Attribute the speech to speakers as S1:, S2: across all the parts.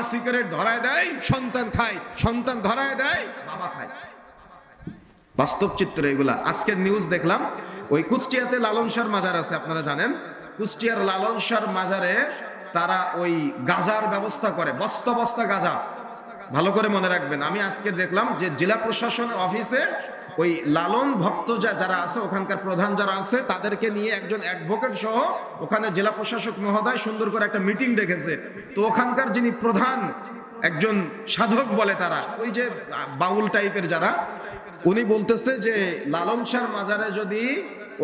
S1: বাবা সিগারেট ধরায় দেয়, সন্তান খায়, সন্তান ধরায় দেয়, বাবা খায়। বাস্তব চিত্র এগুলা। আজকের নিউজ দেখলাম, ওই কুষ্টিয়াতে লালন মাজার আছে, আপনারা জানেন? কুষ্টিয়ার লালন মাজারে তারা ওই গাজার ব্যবস্থা করে বস্তা বস্তা গাজা। ভালো করে মনে রাখবেন, আমি আজকে দেখলাম যে জেলা প্রশাসন অফিসে ওই লালন ভক্ত যারা আছে, ওখানকার প্রধান যারা আছে, তাদেরকে নিয়ে একজন অ্যাডভোকেট সহ ওখানে জেলা প্রশাসক মহোদয় সুন্দর করে একটা মিটিং ডেকেছে। তো ওখানকার যিনি প্রধান, একজন সাধক বলে তারা, ওই যে বাউল টাইপের যারা, উনি বলতেছে যে লালন শাহর মাজারে যদি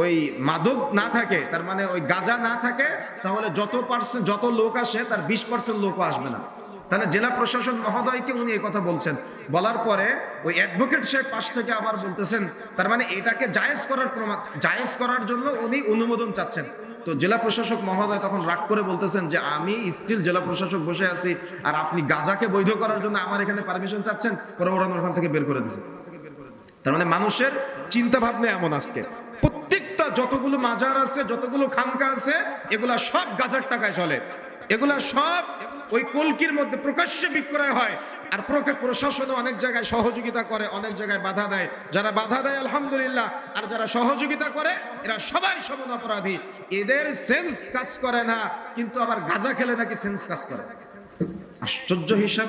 S1: ওই মাদক না থাকে, তার মানে ওই গাজা না থাকে, তাহলে যত পার্সেন্ট যত লোক আসে, তার বিশ পার্সেন্ট লোকও আসবে না। তাহলে জেলা প্রশাসন মহোদয়কে উনি এই কথা বলছেন। বলার পরে ওই অ্যাডভোকেট সাহেব পাশ থেকে আবার বলতেছেন, তার মানে এটাকে জায়েজ করার প্রমাণ, জায়েজ করার জন্য উনি অনুমোদন চাচ্ছেন। তো জেলা প্রশাসক মহোদয় তখন রাগ করে বলতেছেন যে, আমি স্টিল জেলা প্রশাসক বসে আছি আর আপনি গাজাকে বৈধ করার জন্য আমার এখানে পারমিশন চাচ্ছেন? পরে ওরা ওখান থেকে বের করে দিয়েছে তার মানে মানুষের চিন্তা ভাবনা এমন আজকে। প্রত্যেকটা যতগুলো মাজার আছে, যতগুলো খানকা আছে, এগুলা সব গাজার টাকায় চলে। এগুলা সব ওই কলকির মধ্যে প্রকাশ্যে বিক্রয় হয়। আর প্রশাসনও অনেক জায়গায় সহযোগিতা করে, অনেক জায়গায় বাধা দেয়। যারা বাধা দেয়, আলহামদুলিল্লাহ। আর যারা সহযোগিতা করে, এরা সবাই সমান অপরাধী। এদের সেন্স কাজ করে না, কিন্তু আবার গাজা খেলে নাকি সেন্স কাজ করে। আশ্চর্য হিসাব।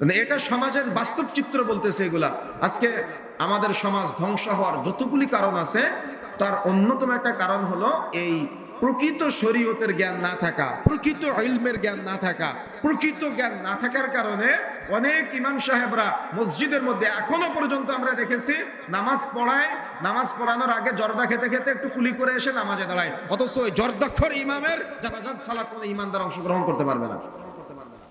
S1: মানে এটা সমাজের বাস্তব চিত্র বলতেছে এগুলা। আজকে আমাদের সমাজ ধ্বংস হওয়ার যতগুলি কারণ আছে তার অন্যতম একটা কারণ হলো এই প্রকৃত শরীয়তের জ্ঞান না থাকা, প্রকৃত ইলমের জ্ঞান না থাকা, প্রকৃত জ্ঞান না থাকার কারণে অনেক ইমাম সাহেবরা মসজিদের মধ্যে এখনও পর্যন্ত আমরা দেখেছি, নামাজ পড়ায়, নামাজ পড়ানোর আগে জর্দা খেতে খেতে একটু কুলি করে এসে নামাজে দাঁড়ায়। অথচ ওই জর্দাক্ষর ইমামের জানাজাত সালাত ইমানদার অংশগ্রহণ করতে পারবে না।